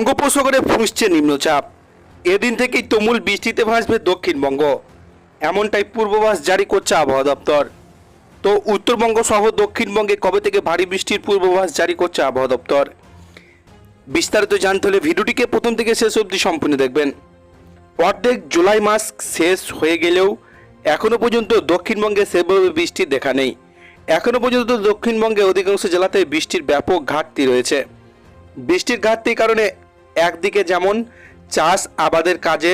বঙ্গোপসাগরে ফুঁসছে নিম্নচাপ। এদিন থেকেই তুমুল বৃষ্টিতে ভাসবে দক্ষিণবঙ্গ। এমনটাই পূর্বাভাস জারি করছে আবহাওয়া দপ্তর। তো উত্তরবঙ্গ সহ দক্ষিণবঙ্গে কবে থেকে ভারী বৃষ্টির পূর্বাভাস জারি করছে আবহাওয়া দপ্তর? বিস্তারিত জানতে হলে ভিডিওটিকে প্রথম থেকে শেষ অবধি সম্পূর্ণ দেখবেন। অর্ধেক জুলাই মাস শেষ হয়ে গেলেও এখনও পর্যন্ত দক্ষিণবঙ্গে সেভাবে বৃষ্টির দেখা নেই। এখনও পর্যন্ত দক্ষিণবঙ্গে অধিকাংশ জেলাতে বৃষ্টির ব্যাপক ঘাটতি রয়েছে। বৃষ্টির ঘাটতির কারণে একদিকে যেমন চাষ আবাদের কাজে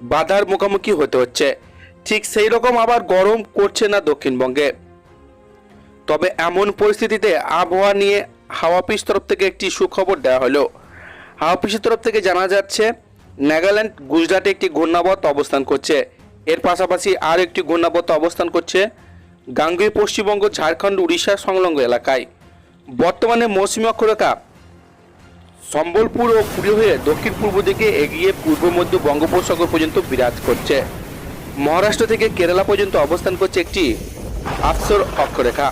বাধার মুখোমুখি হতে হচ্ছে, ঠিক সেই রকম আবার গরম করছে না দক্ষিণবঙ্গে। তবে এমন পরিস্থিতিতে আবহাওয়া নিয়ে হাওয়া অফিস তরফ থেকে একটি সুখবর দেওয়া হলো। হাওয়া অফিসের তরফ থেকে জানা যাচ্ছে, নাগাল্যান্ড গুজরাটে একটি ঘূর্ণাবর্ত অবস্থান করছে। এর পাশাপাশি আর একটি ঘূর্ণাবর্ত অবস্থান করছে গাঙ্গুই পশ্চিমবঙ্গ, ঝাড়খণ্ড, উড়িষ্যা সংলগ্ন এলাকায়। বর্তমানে মৌসুমী অক্ষরেখা সম্বলপুর ও পুরী হয়ে দক্ষিণ পূর্ব দিকে এগিয়ে পূর্ব মধ্য বঙ্গোপসাগর পর্যন্ত বিরাজ করছে। মহারাষ্ট্র থেকে কেরালা পর্যন্ত অবস্থান করছে একটি আফসর অক্ষরেখা।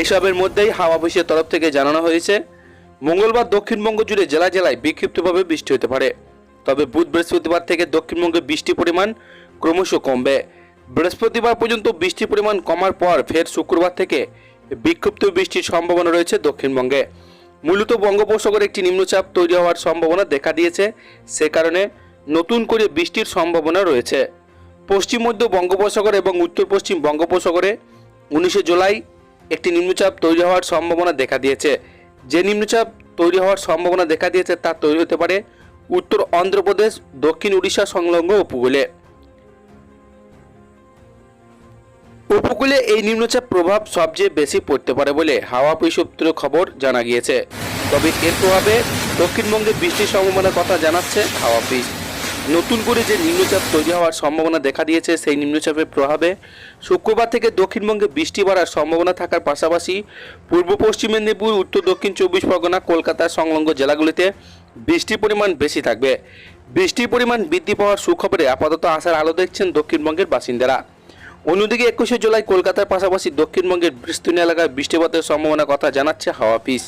এসবের মধ্যেই হাওয়া অফিসের তরফ থেকে জানানো হয়েছে, মঙ্গলবার দক্ষিণবঙ্গ জুড়ে জেলা জেলায় বিক্ষিপ্তভাবে বৃষ্টি হতে পারে। তবে বুধ বৃহস্পতিবার থেকে দক্ষিণবঙ্গে বৃষ্টির পরিমাণ ক্রমশ কমবে। বৃহস্পতিবার পর্যন্ত বৃষ্টির পরিমাণ কমার পর ফের শুক্রবার থেকে বিক্ষিপ্ত বৃষ্টির সম্ভাবনা রয়েছে দক্ষিণবঙ্গে। মূলত বঙ্গোপসাগরে একটি নিম্নচাপ তৈরি হওয়ার সম্ভাবনা দেখা দিয়েছে। সে কারণে নতুন করে বৃষ্টির সম্ভাবনা রয়েছে। পশ্চিম মধ্য বঙ্গোপসাগর এবং উত্তর পশ্চিম বঙ্গোপসাগরে উনিশে জুলাই একটি নিম্নচাপ তৈরি হওয়ার সম্ভাবনা দেখা দিয়েছে। যে নিম্নচাপ তৈরি হওয়ার সম্ভাবনা দেখা দিয়েছে তা তৈরি হতে পারে উত্তর অন্ধ্রপ্রদেশ, দক্ষিণ উড়িষ্যা সংলগ্ন উপকূলে। উপকূলে এই নিম্নচাপ প্রভাব সবচেয়ে বেশি পড়তে পারে বলে হাওয়া সূত্রে খবর জানা গিয়েছে। তবে এর প্রভাবে দক্ষিণবঙ্গে বৃষ্টির সম্ভাবনার কথা জানাচ্ছে হাওয়া অফিস নতুন করে যে নিম্নচাপ তৈরি হওয়ার সম্ভাবনা দেখা দিয়েছে, সেই নিম্নচাপের প্রভাবে শুক্রবার থেকে দক্ষিণবঙ্গে বৃষ্টি বাড়ার সম্ভাবনা থাকার পাশাপাশি পূর্ব পশ্চিম মেদিনীপুর, উত্তর দক্ষিণ চব্বিশ পরগনা, কলকাতার সংলগ্ন জেলাগুলিতে বৃষ্টির পরিমাণ বেশি থাকবে। বৃষ্টির পরিমাণ বৃদ্ধি পাওয়ার সুখবরে আপাতত আসার আলো দেখছেন দক্ষিণবঙ্গের বাসিন্দারা। অন্যদিকে একুশে জুলাই কলকাতার পাশাপাশি দক্ষিণবঙ্গের বিস্তীর্ণ এলাকায় বৃষ্টিপাতের সম্ভাবনার কথা জানাচ্ছে হাওয়া পিস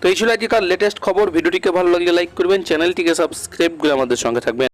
তো এই ছিল আজকের লেটেস্ট খবর। ভিডিওটিকে ভালো লাগলে লাইক করবেন। চ্যানেলটিকে সাবস্ক্রাইব করে আমাদের সঙ্গে থাকবেন।